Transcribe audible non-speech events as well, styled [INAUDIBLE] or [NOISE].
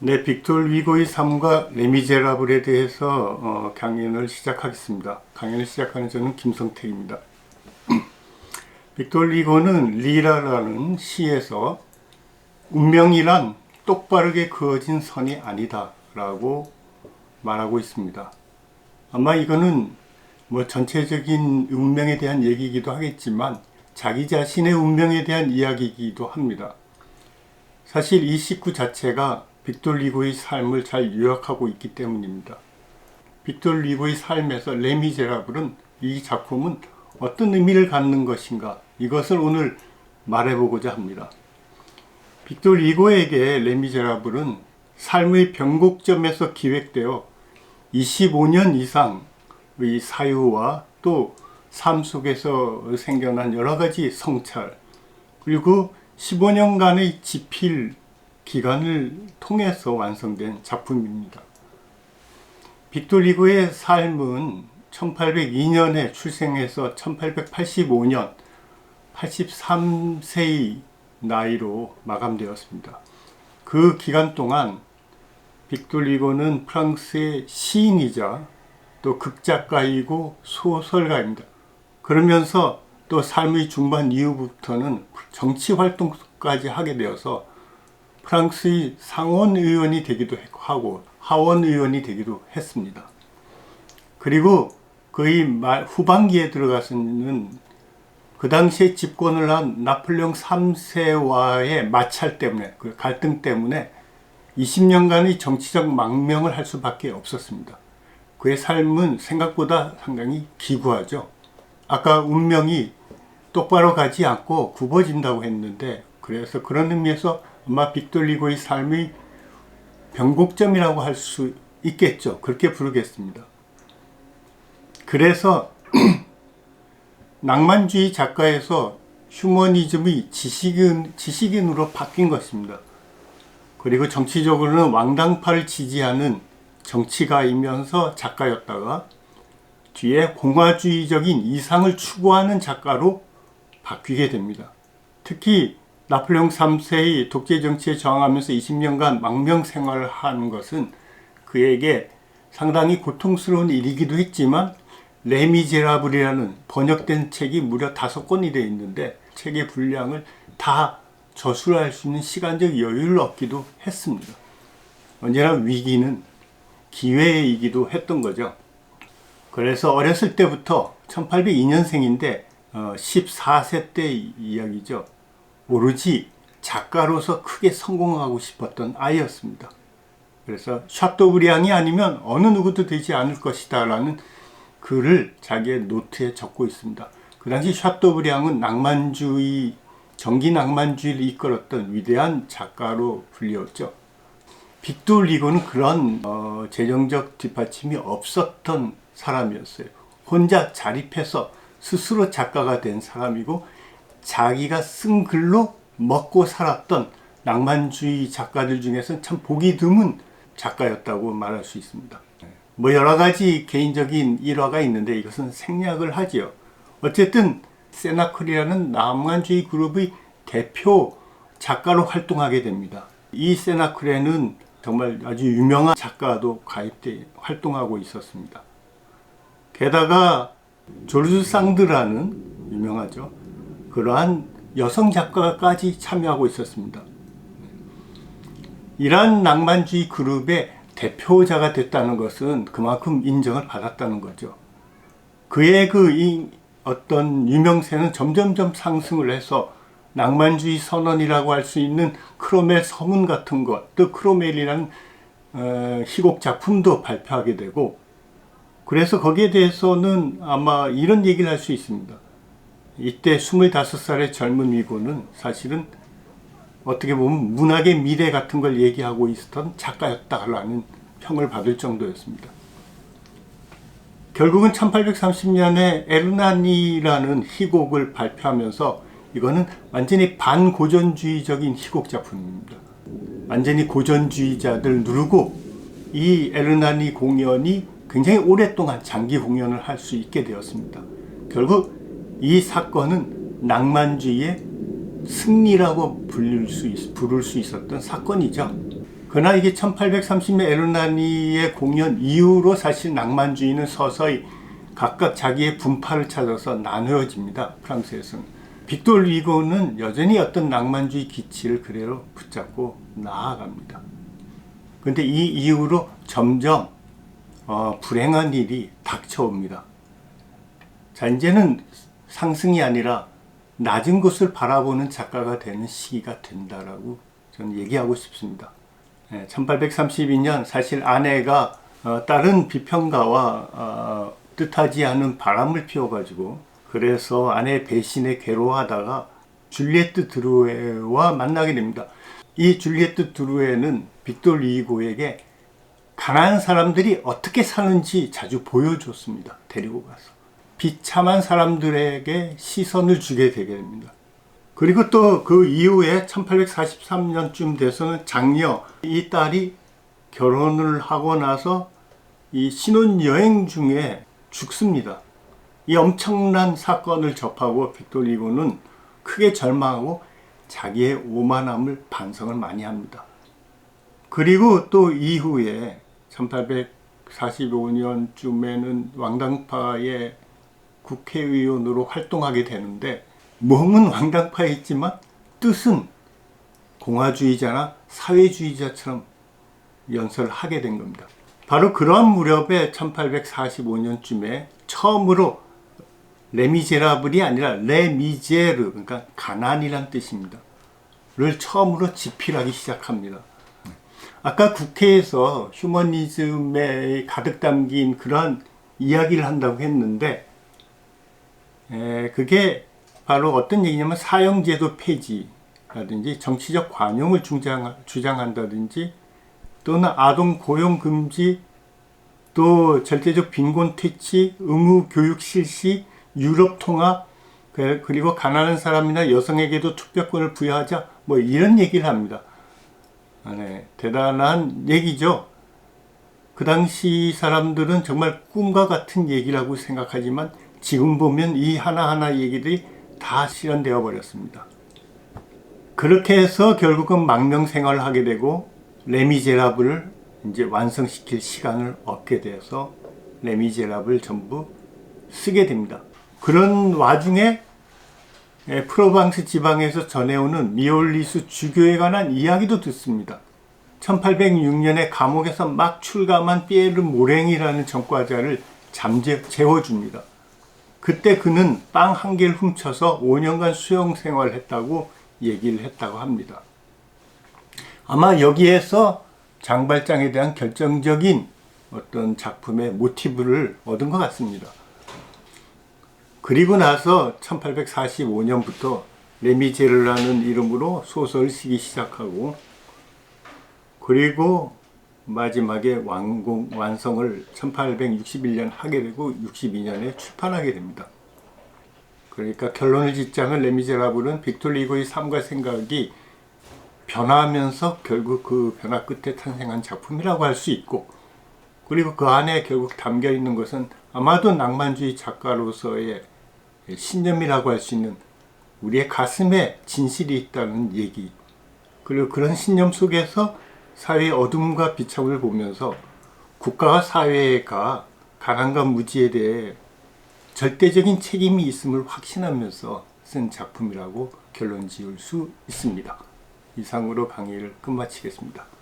네, 빅톨 위고의 삶과 레미제라블에 대해서 어, 강연을 시작하겠습니다. 강연을 시작하는 저는 김성택입니다. [CLEARS THROAT] 빅톨 위고는 리라라는 시에서 운명이란 똑바르게 그어진 선이 아니다 라고 말하고 있습니다. 아마 이거는 뭐 전체적인 운명에 대한 얘기이기도 하겠지만 자기 자신의 운명에 대한 이야기이기도 합니다. 사실 이 식구 자체가 빅돌 리고의 삶을 잘 요약하고 있기 때문입니다. 빅돌 리고의 삶에서 레미제라블은 이 작품은 어떤 의미를 갖는 것인가 이것을 오늘 말해보고자 합니다. 빅돌 리고에게 레미제라블은 삶의 변곡점에서 기획되어 25년 이상 의 사유와 또 삶 속에서 생겨난 여러 가지 성찰 그리고 15년간의 지필 기간을 통해서 완성된 작품입니다. 빅토 리고의 삶은 1802년에 출생해서 1885년 83세의 나이로 마감되었습니다. 그 기간 동안 빅토 리고는 프랑스의 시인이자 또 극작가이고 소설가입니다. 그러면서 또 삶의 중반 이후부터는 정치 활동까지 하게 되어서 프랑스의 상원 의원이 되기도 하고 하원 의원이 되기도 했습니다. 그리고 말 후반기에 들어가서는 그 당시에 집권을 한 나폴레옹 3세와의 마찰 때문에 그 갈등 때문에 20년간의 정치적 망명을 할 수밖에 없었습니다. 그의 삶은 생각보다 상당히 기구하죠. 아까 운명이 똑바로 가지 않고 굽어진다고 했는데 그래서 그런 의미에서 아마 빅돌리고의 삶의 변곡점이라고 할 수 있겠죠. 그렇게 부르겠습니다. 그래서 [CLEARS THROAT] 낭만주의 작가에서 휴머니즘의 지식인, 지식인으로 바뀐 것입니다. 그리고 정치적으로는 왕당파를 지지하는 정치가이면서 작가였다가 뒤에 공화주의적인 이상을 추구하는 작가로 바뀌게 됩니다. 특히 나폴레옹 3세의 독재 정치에 저항하면서 20년간 망명 생활을 하는 것은 그에게 상당히 고통스러운 일이기도 했지만 레미제라블이라는 번역된 책이 무려 다섯 권이 되어 있는데 책의 분량을 다 저술할 수 있는 시간적 여유를 얻기도 했습니다. 언제나 위기는 기회이기도 했던 거죠. 그래서 어렸을 때부터 1802년생인데 14세 때 이야기죠. 오로지 작가로서 크게 성공하고 싶었던 아이였습니다. 그래서 샤토브리앙이 아니면 어느 누구도 되지 않을 것이다 라는 글을 자기의 노트에 적고 있습니다. 그 당시 샤토브리앙은 낭만주의, 정기 낭만주의를 이끌었던 위대한 작가로 불렸죠. 빅돌 리고는 그런 어, 재정적 뒷받침이 없었던 사람이었어요. 혼자 자립해서 스스로 작가가 된 사람이고 자기가 쓴 글로 먹고 살았던 낭만주의 작가들 중에서는 참 보기 드문 작가였다고 말할 수 있습니다. 뭐 여러 가지 개인적인 일화가 있는데 이것은 생략을 하지요. 어쨌든 세나클이라는 낭만주의 그룹의 대표 작가로 활동하게 됩니다. 이 세나클에는 정말 아주 유명한 작가도 가입돼 활동하고 있었습니다. 게다가 조르주 상드라는 유명하죠. 그러한 여성 작가까지 참여하고 있었습니다. 이러한 낭만주의 그룹의 대표자가 됐다는 것은 그만큼 인정을 받았다는 거죠. 그의 그이 어떤 유명세는 점점점 상승을 해서 낭만주의 선언이라고 할 수 있는 크로멜 서문 같은 것, 또 크로멜이라는 어, 희곡 작품도 발표하게 되고, 그래서 거기에 대해서는 아마 이런 얘기를 할 수 있습니다. 이때 25살의 젊은 위고는 사실은 어떻게 보면 문학의 미래 같은 걸 얘기하고 있었던 작가였다라는 평을 받을 정도였습니다. 결국은 1830년에 에르나니라는 희곡을 발표하면서 이거는 완전히 반고전주의적인 희곡 작품입니다. 완전히 고전주의자들 누르고 이 에르나니 공연이 굉장히 오랫동안 장기 공연을 할 수 있게 되었습니다. 결국 이 사건은 낭만주의의 승리라고 부를 수, 있, 부를 수 있었던 사건이죠. 그러나 이게 1830년 에르나니의 공연 이후로 사실 낭만주의는 서서히 각각 자기의 분파를 찾아서 나누어집니다. 프랑스에서는. 빅토르 리고는 여전히 어떤 낭만주의 기치를 그대로 붙잡고 나아갑니다. 근데 이 이후로 점점 어, 불행한 일이 닥쳐옵니다. 자, 이제는 상승이 아니라 낮은 곳을 바라보는 작가가 되는 시기가 된다라고 저는 얘기하고 싶습니다. 예, 1832년 사실 아내가 어, 다른 비평가와 어, 뜻하지 않은 바람을 피워가지고 그래서 아내 배신에 괴로워하다가 줄리에트 드루에와 만나게 됩니다. 이 줄리에트 드루에는 빅tor 리고에게 가난한 사람들이 어떻게 사는지 자주 보여줬습니다. 데리고 가서. 비참한 사람들에게 시선을 주게 되게 됩니다. 그리고 또 그 이후에 1843년쯤 돼서는 장녀, 이 딸이 결혼을 하고 나서 이 신혼여행 중에 죽습니다. 이 엄청난 사건을 접하고 빅토리고는 크게 절망하고 자기의 오만함을 반성을 많이 합니다. 그리고 또 이후에 1845년쯤에는 왕당파의 국회의원으로 활동하게 되는데 몸은 왕당파에 있지만 뜻은 공화주의자나 사회주의자처럼 연설을 하게 된 겁니다. 바로 그러한 무렵에 1845년쯤에 처음으로 레미제라블이 아니라 레미제르 그러니까 가난이란 뜻입니다. 를 처음으로 집필하기 시작합니다. 아까 국회에서 휴머니즘에 가득 담긴 그런 이야기를 한다고 했는데 에, 그게 바로 어떤 얘기냐면 사형제도 폐지라든지 정치적 관용을 주장, 주장한다든지 또는 아동 고용 금지 또 절대적 빈곤 퇴치, 의무 교육 실시, 유럽 통합 그- 그리고 가난한 사람이나 여성에게도 투표권을 부여하자 뭐 이런 얘기를 합니다. 아, 네, 대단한 얘기죠. 그 당시 사람들은 정말 꿈과 같은 얘기라고 생각하지만 지금 보면 이 하나하나 얘기들이 다 실현되어 버렸습니다. 그렇게 해서 결국은 망명 생활을 하게 되고 레미제라블을 이제 완성시킬 시간을 얻게 돼서 레미제라블 전부 쓰게 됩니다. 그런 와중에 예, 프로방스 지방에서 전해오는 미올리스 주교에 관한 이야기도 듣습니다. 1806년에 감옥에서 막 출감한 피에르 모랭이라는 전과자를 잠재 재워줍니다. 그때 그는 빵 한 개를 훔쳐서 5년간 수용 생활을 했다고 얘기를 했다고 합니다. 아마 여기에서 장발장에 대한 결정적인 어떤 작품의 모티브를 얻은 것 같습니다. 그리고 나서 1845년부터 레미제르라는 이름으로 소설을 쓰기 시작하고 그리고 마지막에 완공, 완성을 1861년 하게 되고 62년에 출판하게 됩니다. 그러니까 결론을 짓자면 레미제라블은 빅토르 리고의 삶과 생각이 변화하면서 결국 그 변화 끝에 탄생한 작품이라고 할 수 있고 그리고 그 안에 결국 담겨 있는 것은 아마도 낭만주의 작가로서의 신념이라고 할 수 있는 우리의 가슴에 진실이 있다는 얘기 그리고 그런 신념 속에서 사회의 어둠과 비참을 보면서 국가와 사회가 가난과 무지에 대해 절대적인 책임이 있음을 확신하면서 쓴 작품이라고 결론 지을 수 있습니다. 이상으로 강의를 끝마치겠습니다.